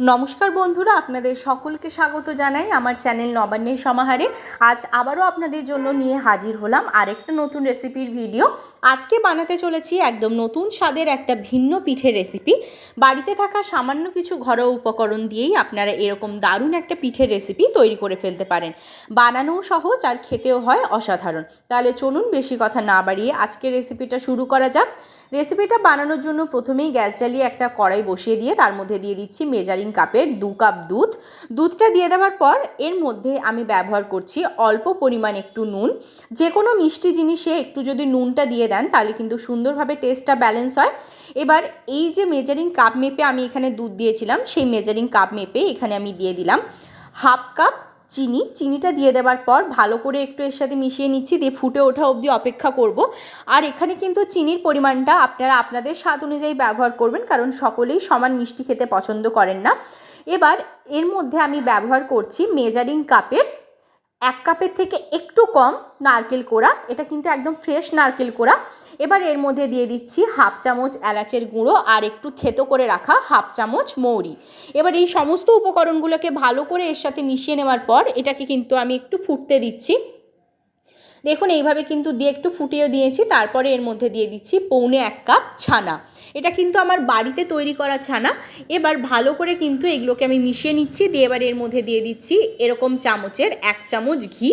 নমস্কার বন্ধুরা, আপনাদের সকলকে স্বাগত জানাই আমার চ্যানেল নবান্নের সমাহারে। আজ আবারও আপনাদের জন্য নিয়ে হাজির হলাম আরেকটা নতুন রেসিপির ভিডিও। আজকে বানাতে চলেছি একদম নতুন স্বাদের একটা ভিন্ন পিঠের রেসিপি। বাড়িতে থাকা সামান্য কিছু ঘরোয়া উপকরণ দিয়েই আপনারা এরকম দারুণ একটা পিঠের রেসিপি তৈরি করে ফেলতে পারেন। বানানোও সহজ আর খেতেও হয় অসাধারণ। তাহলে চলুন বেশি কথা না বাড়িয়ে আজকের রেসিপিটা শুরু করা যাক। রেসিপিটা বানানোর জন্য প্রথমেই গ্যাস জ্বালিয়ে একটা কড়াই বসিয়ে দিয়ে তার মধ্যে দিয়ে দিচ্ছি মেজারিং কাপের দু কাপ দুধ। দুধটা দিয়ে দেওয়ার পর এর মধ্যে আমি ব্যবহার করছি অল্প পরিমাণ একটু নুন। যে কোনো মিষ্টি জিনিসে একটু যদি নুনটা দিয়ে দেন তাহলে কিন্তু সুন্দরভাবে টেস্টটা ব্যালেন্স হয়। এবার এই যে মেজারিং কাপ মেপে আমি এখানে দুধ দিয়েছিলাম, সেই মেজারিং কাপ মেপে এখানে আমি দিয়ে দিলাম হাফ কাপ চিনি, চিনিটা দিয়ে দেওয়ার পর ভালো করে একটু এর সাথে মিশিয়ে নিচ্ছি, দিয়ে ফুটে ওঠা অবধি অপেক্ষা করব। আর এখানে কিন্তু চিনির পরিমাণটা আপনারা আপনাদের স্বাদ অনুযায়ী ব্যবহার করবেন, কারণ সকলেই সমান মিষ্টি খেতে পছন্দ করেন না। এবার এর মধ্যে আমি ব্যবহার করছি মেজারিং কাপের এক কাপের থেকে একটু কম নারকেল কোড়া, এটা কিন্তু একদম ফ্রেশ নারকেল কোড়া। এবার এর মধ্যে দিয়ে দিচ্ছি হাফ চামচ এলাচের গুঁড়ো আর একটু থেতো করে রাখা হাফ চামচ মৌরি। এবার এই সমস্ত উপকরণগুলোকে ভালো করে এর সাথে মিশিয়ে নেওয়ার পর এটাকে কিন্তু আমি একটু ফুটতে দিচ্ছি। দেখুন, এইভাবে কিন্তু দিয়ে একটু ফুটিয়ে দিয়েছি, তারপরে এর মধ্যে দিয়ে দিচ্ছি পৌনে এক কাপ ছানা। এটা কিন্তু আমার বাড়িতে তৈরি করা ছানা। এবার ভালো করে কিন্তু এগুলোকে আমি মিশিয়ে নিচ্ছি, দিয়ে এবার এর মধ্যে দিয়ে দিচ্ছি এরকম চামচের এক চামচ ঘি।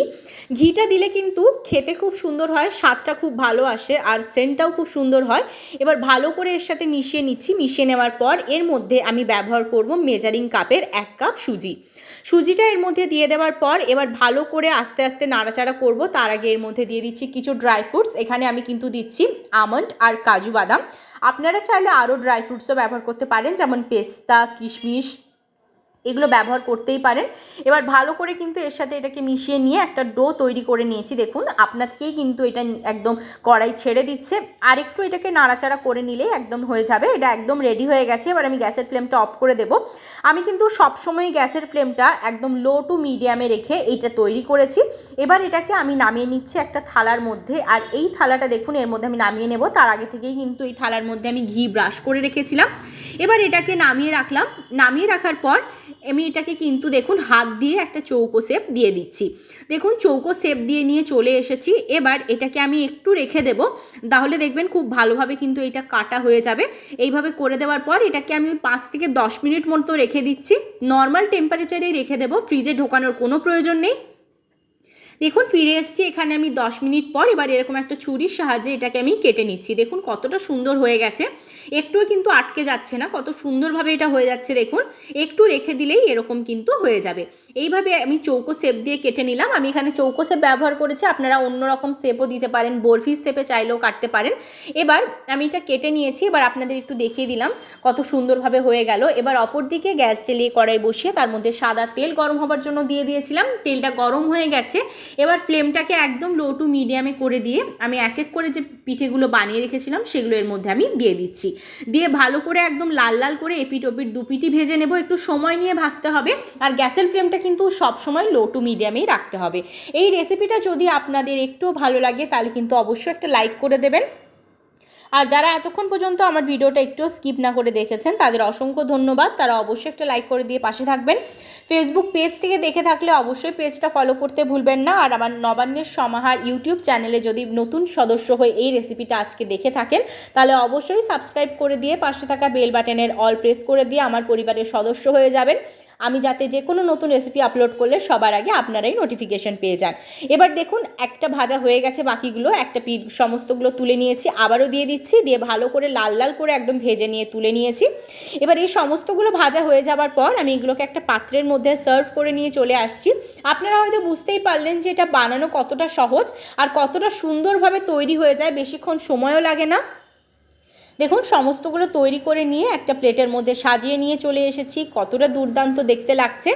ঘিটা দিলে কিন্তু খেতে খুব সুন্দর হয়, স্বাদটা খুব ভালো আসে আর সেন্টটাও খুব সুন্দর হয়। এবার ভালো করে এর সাথে মিশিয়ে নিচ্ছি, মিশিয়ে নেওয়ার পর এর মধ্যে আমি ব্যবহার করব মেজারিং কাপের এক কাপ সুজি। সুজিটা এর মধ্যে দিয়ে দেওয়ার পর এবার ভালো করে আস্তে আস্তে নাড়াচাড়া করব, তার আগে এর মধ্যে দিয়ে দিচ্ছি কিছু ড্রাই ফ্রুটস এখানে আমি কিন্তু দিচ্ছি আমন্ড আর কাজু বাদাম। আপনারা চাইলে আরও ড্রাই ফ্রুটসও ব্যবহার করতে পারেন, যেমন পেস্তা, কিশমিশ এগুলো ব্যবহার করতেই পারেন। এবার ভালো করে কিন্তু এর সাথে এটাকে মিশিয়ে নিয়ে একটা ডো তৈরি করে নিয়েছি। দেখুন, আপনা থেকেই কিন্তু এটা একদম কড়াই ছেড়ে দিচ্ছে। আর একটু এটাকে নাড়াচাড়া করে নিলেই একদম হয়ে যাবে। এটা একদম রেডি হয়ে গেছে। এবার আমি গ্যাসের ফ্লেমটা অফ করে দেব। আমি কিন্তু সবসময় গ্যাসের ফ্লেমটা একদম লো টু মিডিয়ামে রেখে এইটা তৈরি করেছি। এবার এটাকে আমি নামিয়ে নিচ্ছি একটা থালার মধ্যে। আর এই থালাটা দেখুন, এর মধ্যে আমি নামিয়ে নেব। তার আগে থেকেই কিন্তু এই থালার মধ্যে আমি ঘি ব্রাশ করে রেখেছিলাম। এবার এটাকে নামিয়ে রাখলাম। নামিয়ে রাখার পর আমি এটাকে কিন্তু দেখুন হাত দিয়ে একটা চৌকো শেপ দিয়ে দিচ্ছি। দেখুন চৌকো শেপ দিয়ে নিয়ে চলে এসেছি। এবার এটাকে আমি একটু রেখে দেব। তাহলে দেখবেন খুব ভালোভাবে কিন্তু এটা কাটা হয়ে যাবে। এইভাবে করে দেওয়ার পর এটাকে আমি পাঁচ থেকে দশ মিনিট মতো রেখে দিচ্ছি। নর্মাল টেম্পারেচারেই রেখে দেবো। ফ্রিজে ঢোকানোর কোনো প্রয়োজন নেই। দেখুন, ফিরে এসেছি এখানে আমি দশ মিনিট পর। এবার এরকম একটা ছুরির সাহায্যে এটাকে আমি কেটে নিচ্ছি। দেখুন, কতটা সুন্দর হয়ে গেছে। একটুও কিন্তু আটকে যাচ্ছে না, কত সুন্দরভাবে এটা হয়ে যাচ্ছে, দেখুন। একটু রেখে দিলেই এরকম কিন্তু হয়ে যাবে। এইভাবে আমি চৌকো শেপ দিয়ে কেটে নিলাম। আমি এখানে চৌকো শেপ ব্যবহার করেছি। আপনারা অন্য রকম শেপও দিতে পারেন, বরফির শেপে চাইলেও কাটতে পারেন। এবার আমি এটা কেটে নিয়েছি। এবার আপনাদের একটু দেখিয়ে দিলাম কত সুন্দরভাবে হয়ে গেল। এবার অপর দিকে গ্যাস জ্বেলিয়ে কড়াই বসিয়ে তার মধ্যে সাদা তেল গরম হবার জন্য দিয়ে দিয়েছিলাম। তেলটা গরম হয়ে গেছে। এবার ফ্লেমটাকে একদম লো টু মিডিয়ামে করে দিয়ে আমি এক এক করে যে পিঠেগুলো বানিয়ে রেখেছিলাম, সেগুলো এর মধ্যে আমি দিয়ে দিচ্ছি। দিয়ে ভালো করে একদম লাল লাল করে এপিট ওপিট দুপিটি ভেজে নেব, একটু সময় নিয়ে ভাজতে হবে। আর গ্যাসের ফ্লেমটা কিন্তু সবসময় লো টু মিডিয়ামেই রাখতে হবে। এই রেসিপিটা যদি আপনাদের একটু ভালো লাগে, তাহলে কিন্তু অবশ্যই একটা লাইক করে দেবেন। আর যারা এতক্ষণ পর্যন্ত আমার ভিডিওটা একটু স্কিপ না করে দেখেছেন, তাদের অসংখ্য ধন্যবাদ। তারা অবশ্যই একটা লাইক করে দিয়ে পাশে থাকবেন। ফেসবুক পেজ থেকে দেখে থাকলে অবশ্যই পেজটা ফলো করতে ভুলবেন না। আর আমার নবান্নের সমাহার ইউটিউব চ্যানেলে যদি নতুন সদস্য হয়ে এই রেসিপিটা আজকে দেখে থাকেন, তাহলে অবশ্যই সাবস্ক্রাইব করে দিয়ে পাশে থাকা বেল বাটনের অল প্রেস করে দিয়ে আমার পরিবারের সদস্য হয়ে যাবেন। আমি যাতে যে কোনো নতুন রেসিপি আপলোড করলে সবার আগে আপনারাই নোটিফিকেশন পেয়ে যান। এবার দেখুন, একটা ভাজা হয়ে গেছে বাকিগুলো, একটা পি সমস্তগুলো তুলে নিয়েছি, আবারও দিয়ে দিচ্ছি, দিয়ে ভালো করে লাল লাল করে একদম ভেজে নিয়ে তুলে নিয়েছি। এবার এই সমস্তগুলো ভাজা হয়ে যাবার পর আমি এগুলোকে একটা পাত্রের মধ্যে সার্ভ করে নিয়ে চলে আসছি। আপনারা হয়তো বুঝতেই পারলেন যে এটা বানানো কতটা সহজ আর কতটা সুন্দরভাবে তৈরি হয়ে যায়, বেশিক্ষণ সময়ও লাগে না। দেখুন, সমস্তগুলো তৈরি করে নিয়ে একটা প্লেটের মধ্যে সাজিয়ে নিয়ে চলে এসেছি। কতটা দুর্দান্ত দেখতে লাগছে।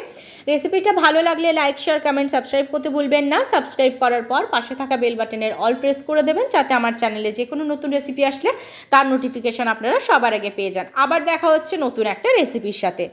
রেসিপিটা ভালো লাগলে লাইক, শেয়ার, কমেন্ট, সাবস্ক্রাইব করতে ভুলবেন না। সাবস্ক্রাইব করার পর পাশে থাকা বেল বাটনের অল প্রেস করে দেবেন, যাতে আমার চ্যানেলে যে কোনো নতুন রেসিপি আসলে তার নোটিফিকেশান আপনারা সবার আগে পেয়ে যান। আবার দেখা হচ্ছে নতুন একটা রেসিপির সাথে।